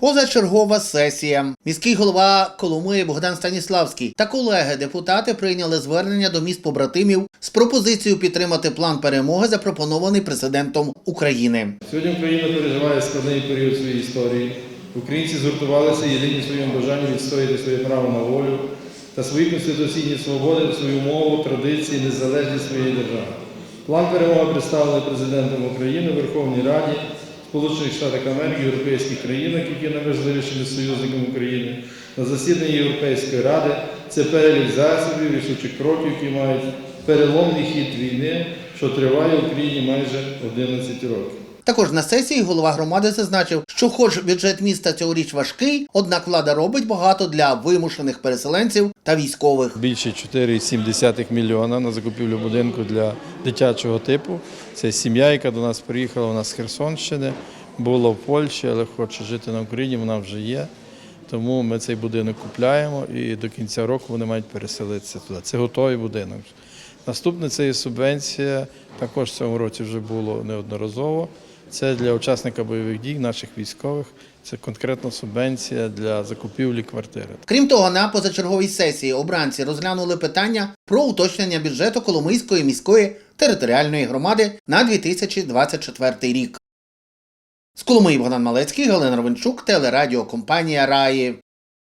Позачергова сесія. Міський голова Коломиї Богдан Станіславський та колеги депутати прийняли звернення до міст побратимів з пропозицією підтримати план перемоги, запропонований президентом України. Сьогодні Україна переживає складний період своєї історії. Українці згуртувалися єдині в своєму бажанні відстояти своє право на волю та свої конституційні свободи, свою мову, традиції, незалежність своєї держави. План перемоги представлений президентом України Верховній Раді Сполучених Штатах Америки, європейських країнах, які є найважливішими союзниками України, на засіданні Європейської ради. Це перелік засобів, рішучих кроків, які мають переломний хід війни, що триває в Україні майже 11 років. Також на сесії голова громади зазначив, що, хоч бюджет міста цьогоріч важкий, однак влада робить багато для вимушених переселенців та військових. Більше 4,7 мільйона на закупівлю будинку для дитячого типу. Це сім'я, яка до нас приїхала вона з Херсонщини, була в Польщі, але хоче жити на Україні, вона вже є. Тому ми цей будинок купляємо і до кінця року вони мають переселитися туди. Це готовий будинок. Наступне це є субвенція, також в цьому році вже було неодноразово. Це для учасника бойових дій, наших військових. Це конкретна субвенція для закупівлі квартири. Крім того, на позачерговій сесії обранці розглянули питання про уточнення бюджету Коломийської міської територіальної громади на 2024 рік. З Коломиї Богдан Малецький, Галина Ровенчук, телерадіокомпанія Раї.